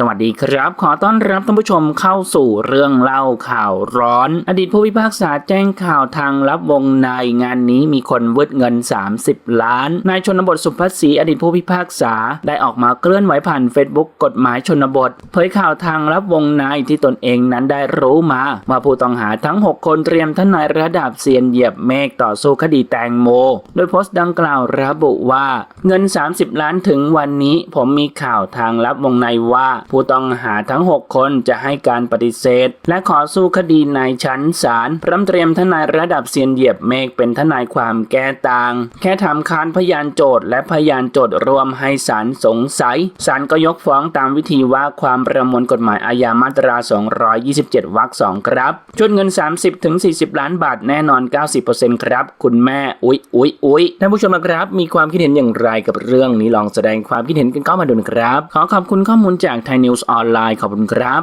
สวัสดีครับ ขอต้อนรับท่านผู้ชมเข้าสู่เรื่องเล่าข่าวร้อน อดีตผู้พิพากษาแจ้งข่าวทางลับวงในงานนี้มีคนวืดเงิน 30 ล้านนายชนบทสุภศรีอดีตผู้พิพากษาได้ออกมาเคลื่อนไหวผ่านเฟซบุ๊กกฎหมายชนบท เผยข่าวทางลับวงในที่ตนเองนั้นได้รู้มาว่าผู้ต้องหาทั้ง 6 คนเตรียมทนายระดับเซียนเหยียบเมฆต่อสู้คดีแตงโม โดยโพสต์ดังกล่าวระบุว่า เงิน 30 ล้านถึงวันนี้ ผมมีข่าวทางลับวงในว่าผู้ต้องหาทั้ง 6 คนจะให้การปฏิเสธ และขอสู้คดีในชั้นศาลพร้อมเตรียมทนายระดับเซียนเหยียบเมฆเป็นทนายความแก้ต่าง แค่ทำค้านพยานโจทย์และพยานโจทย์รวมให้ศาลสงสัยศาลก็ยกฟ้องตามวิธีว่าความประมวลกฎหมายอาญามาตรา 227 วรรคสองครับชุดเงิน 30-40 ล้านบาทแน่นอน 90%ครับ คุณแม่อุ๊ยอุ๊ยอุ๊ยท่านผู้ชมนะครับ มีความคิดเห็นอย่างไรกับเรื่องนี้ลองแสดงความคิดเห็นกันเข้ามาดูนะครับ ขอขอบคุณข้อมูลจากไทยนิวส์ออนไลน์ขอบคุณครับ